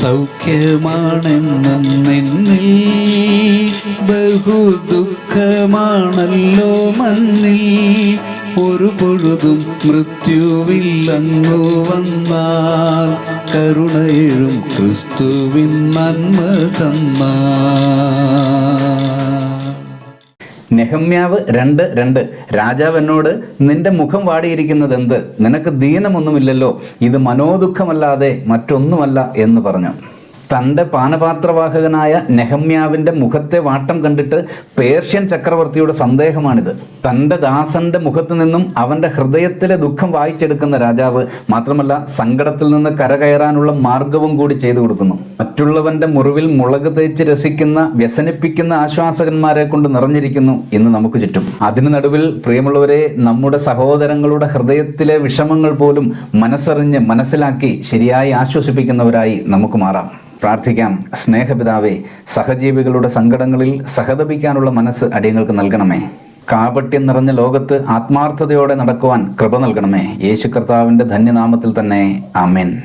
സൗഖ്യമാണെന്നും നിന്നിൽ ബഹു ദുഃഖമാണല്ലോ മണ്ണിൽ. ഒരു പൊഴുതും മൃത്യുവില്ലങ്ങു വന്നാൽ കരുണയിഴും ക്രിസ്തുവിൻ നന്മ തന്നാൽ. നെഹമ്യാവ് രണ്ട് രണ്ട്. രാജാവ് എന്നോട് നിന്റെ മുഖം വാടിയിരിക്കുന്നത് എന്ത്? നിനക്ക് ദീനമൊന്നുമില്ലല്ലോ. ഇത് മനോദുഃഖമല്ലാതെ മറ്റൊന്നുമല്ല എന്ന് പറഞ്ഞു. തന്റെ പാനപാത്രവാഹകനായ നെഹമ്യാവിന്റെ മുഖത്തെ വാട്ടം കണ്ടിട്ട് പേർഷ്യൻ ചക്രവർത്തിയുടെ സന്ദേഹമാണിത്. തന്റെ ദാസന്റെ മുഖത്തു നിന്നും അവന്റെ ഹൃദയത്തിലെ ദുഃഖം വായിച്ചെടുക്കുന്ന രാജാവ് മാത്രമല്ല സങ്കടത്തിൽ നിന്ന് കരകയറാനുള്ള മാർഗവും കൂടി ചെയ്തു കൊടുക്കുന്നു. മറ്റുള്ളവന്റെ മുറിവിൽ മുളക് തേച്ച് രസിക്കുന്ന വ്യസനിപ്പിക്കുന്ന ആശ്വാസകന്മാരെ കൊണ്ട് നിറഞ്ഞിരിക്കുന്നു ഇന്ന് നമുക്ക് ചുറ്റും. അതിനു നടുവിൽ പ്രിയമുള്ളവരെ നമ്മുടെ സഹോദരങ്ങളുടെ ഹൃദയത്തിലെ വിഷമങ്ങൾ പോലും മനസ്സറിഞ്ഞ് മനസ്സിലാക്കി ശരിയായി ആശ്വസിപ്പിക്കുന്നവരായി നമുക്ക് മാറാം. പ്രാർത്ഥിക്കാം. സ്നേഹപിതാവേ സഹജീവികളുടെ സങ്കടങ്ങളിൽ സഹതപിക്കാനുള്ള മനസ്സ് അടിയങ്ങൾക്ക് നൽകണമേ. കാപട്യം നിറഞ്ഞ ലോകത്ത് ആത്മാർത്ഥതയോടെ നടക്കുവാൻ കൃപ നൽകണമേ. യേശു കർത്താവിന്റെ ധന്യനാമത്തിൽ തന്നെ. ആമേൻ.